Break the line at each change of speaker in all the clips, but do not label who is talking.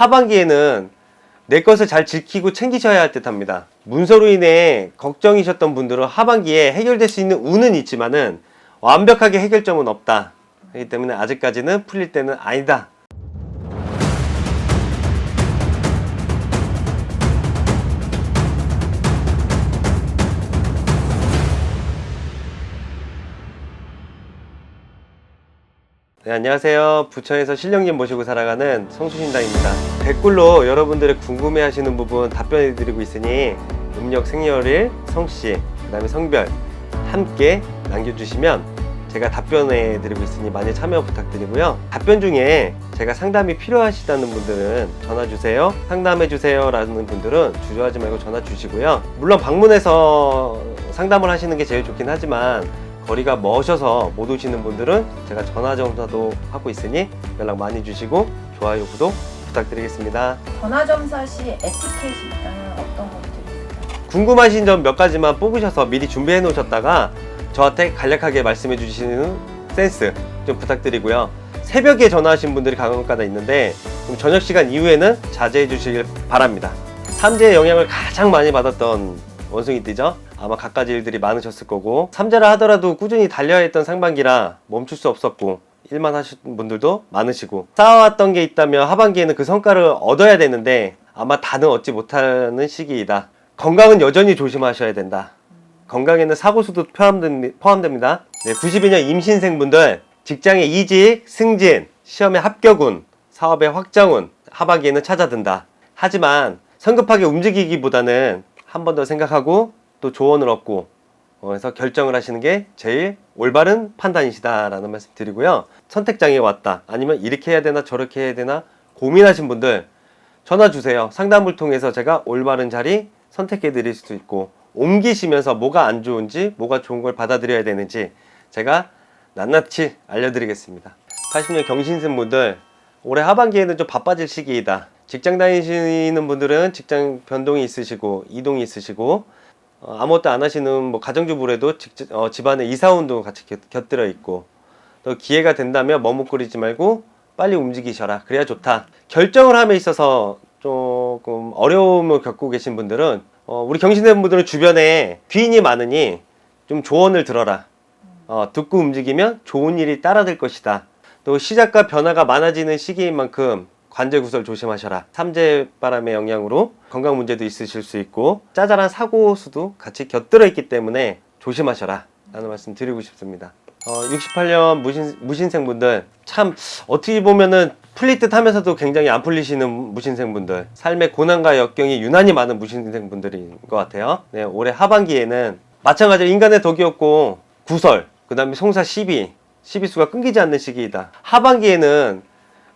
하반기에는 내 것을 잘 지키고 챙기셔야 할 듯합니다. 문서로 인해 걱정이셨던 분들은 하반기에 해결될 수 있는 운은 있지만은 완벽하게 해결점은 없다. 그렇기 때문에 아직까지는 풀릴 때는 아니다. 네, 안녕하세요. 부천에서 실령님 모시고 살아가는 성수신당입니다. 댓글로 여러분들의 궁금해 하시는 부분 답변해 드리고 있으니 음력 생년일, 성씨, 그 다음에 성별 함께 남겨주시면 제가 답변해 드리고 있으니 많이 참여 부탁드리고요. 답변 중에 제가 상담이 필요하시다는 분들은 전화 주세요. 상담해 주세요 라는 분들은 주저하지 말고 전화 주시고요. 물론 방문해서 상담을 하시는 게 제일 좋긴 하지만 거리가 먼셔서 못 오시는 분들은 제가 전화 전화도 하고 있으니 연락 많이 주시고 좋아요, 구독 부탁드리겠습니다.
전화 점사 시 에티켓이 있다면 어떤 것들이 있을까요?
궁금하신 점 몇 가지만 뽑으셔서 미리 준비해 놓으셨다가 저한테 간략하게 말씀해 주시는 센스 좀 부탁드리고요. 새벽에 전화하신 분들이 간혹가다 있는데 좀 저녁 시간 이후에는 자제해 주시길 바랍니다. 삼재의 영향을 가장 많이 받았던 원숭이띠죠. 아마 갖가지 일들이 많으셨을 거고 삼재를 하더라도 꾸준히 달려야 했던 상반기라 멈출 수 없었고 일만 하신 분들도 많으시고 쌓아왔던 게 있다면 하반기에는 그 성과를 얻어야 되는데 아마 다는 얻지 못하는 시기이다. 건강은 여전히 조심하셔야 된다. 건강에는 사고수도 포함됩니- 포함됩니다. 네, 92년 임신생분들 직장의 이직, 승진, 시험의 합격운, 사업의 확장운 하반기에는 찾아든다. 하지만 성급하게 움직이기보다는 한 번 더 생각하고 또 조언을 얻고 어, 그래서 결정을 하시는 게 제일 올바른 판단이시다라는 말씀 드리고요. 선택장애 왔다. 아니면 이렇게 해야 되나 저렇게 해야 되나 고민하신 분들 전화 주세요. 상담을 통해서 제가 올바른 자리 선택해 드릴 수도 있고 옮기시면서 뭐가 안 좋은지 뭐가 좋은 걸 받아들여야 되는지 제가 낱낱이 알려드리겠습니다. 80년 경신생 분들 올해 하반기에는 좀 바빠질 시기이다. 직장 다니시는 분들은 직장 변동이 있으시고 이동이 있으시고 어, 아무것도 안 하시는 뭐 가정주부라도 직접, 어, 집안에 이사운도 같이 곁, 곁들여 있고 또 기회가 된다면 머뭇거리지 말고 빨리 움직이셔라. 그래야 좋다. 결정을 함에 있어서 조금 어려움을 겪고 계신 분들은 어, 우리 경신된 분들은 주변에 귀인이 많으니 좀 조언을 들어라. 어, 듣고 움직이면 좋은 일이 따라들 것이다. 또 시작과 변화가 많아지는 시기인 만큼 관절 구설 조심하셔라. 삼재 바람의 영향으로 건강 문제도 있으실 수 있고 짜잘한 사고 수도 같이 곁들어 있기 때문에 조심하셔라. 라는 말씀 드리고 싶습니다. 어, 68년 무신, 무신생 분들 참 어떻게 보면은 풀릴 듯 하면서도 굉장히 안 풀리시는 무신생 분들 삶의 고난과 역경이 유난히 많은 무신생 분들인 것 같아요. 네, 올해 하반기에는 마찬가지로 인간의 덕이 없고 구설 그 다음에 송사 시비 시비수가 끊기지 않는 시기이다. 하반기에는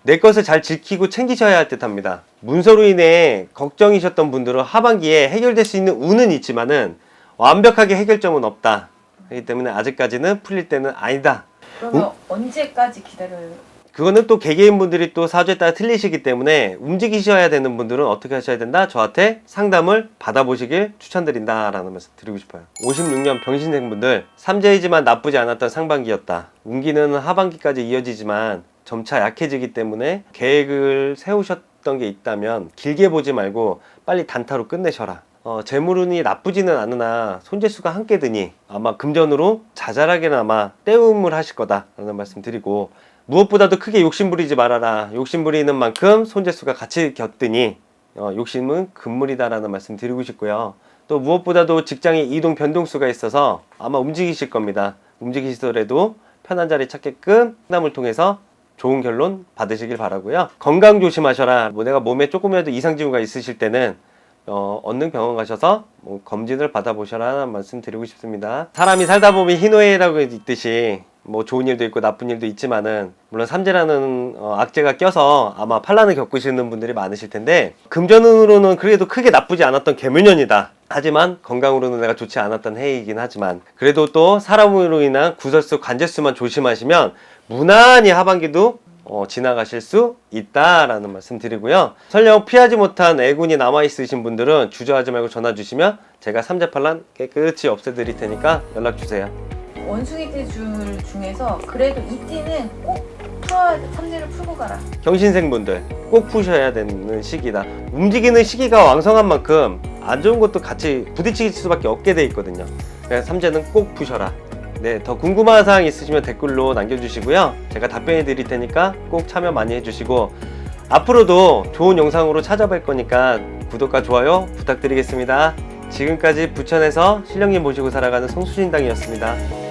내 것을 잘 지키고 챙기셔야 할 듯합니다. 문서로 인해 걱정이셨던 분들은 하반기에 해결될 수 있는 운은 있지만은 완벽하게 해결점은 없다. 그렇기 때문에 아직까지는 풀릴 때는 아니다.
그러면 언제까지 기다려요?
그거는 또 개개인 분들이 또 사주에 따라 틀리시기 때문에 움직이셔야 되는 분들은 어떻게 하셔야 된다? 저한테 상담을 받아보시길 추천드린다라는 말씀 드리고 싶어요. 56년 병신생 분들 삼재이지만 나쁘지 않았던 상반기였다. 운기는 하반기까지 이어지지만 점차 약해지기 때문에 계획을 세우셨던 게 있다면 길게 보지 말고 빨리 단타로 끝내셔라. 어, 재물운이 나쁘지는 않으나 손재수가 함께 드니 아마 금전으로 자잘하게나마 때움을 하실 거다라는 말씀 드리고 무엇보다도 크게 욕심부리지 말아라. 욕심부리는 만큼 손재수가 같이 곁드니 어, 욕심은 금물이다라는 말씀 드리고 싶고요. 또 무엇보다도 직장의 이동 변동수가 있어서 아마 움직이실 겁니다. 움직이시더라도 편한 자리 찾게끔 상담을 통해서 좋은 결론 받으시길 바라고요. 건강 조심하셔라. 뭐 내가 몸에 조금이라도 이상 징후가 있으실 때는 어, 얻는 병원 가셔서 뭐 검진을 받아보셔라 말씀 드리고 싶습니다. 사람이 살다 보면 희노애라고 있듯이 뭐 좋은 일도 있고 나쁜 일도 있지만은 물론 삼재라는 어, 악재가 껴서 아마 판란을 겪으시는 분들이 많으실 텐데 금전운으로는 그래도 크게 나쁘지 않았던 개묘년이다. 하지만 건강으로는 내가 좋지 않았던 해이긴 하지만 그래도 또 사람으로 인한 구설수 관제수만 조심하시면 무난히 하반기도 어, 지나가실 수 있다라는 말씀 드리고요. 설령 피하지 못한 애군이 남아있으신 분들은 주저하지 말고 전화 주시면 제가 삼재판란 깨끗이 없애드릴 테니까 연락 주세요.
원숭이 띠 줄 중에서 그래도 이 띠는 꼭 풀어야 돼. 삼재를 풀고 가라.
경신생분들 꼭 푸셔야 되는 시기다. 움직이는 시기가 왕성한 만큼 안 좋은 것도 같이 부딪힐 수밖에 없게 돼 있거든요. 그래서 삼재는 꼭 푸셔라. 네, 더 궁금한 사항 있으시면 댓글로 남겨주시고요. 제가 답변해 드릴 테니까 꼭 참여 많이 해주시고 앞으로도 좋은 영상으로 찾아뵐 거니까 구독과 좋아요 부탁드리겠습니다. 지금까지 부천에서 신령님 모시고 살아가는 송수진당이었습니다.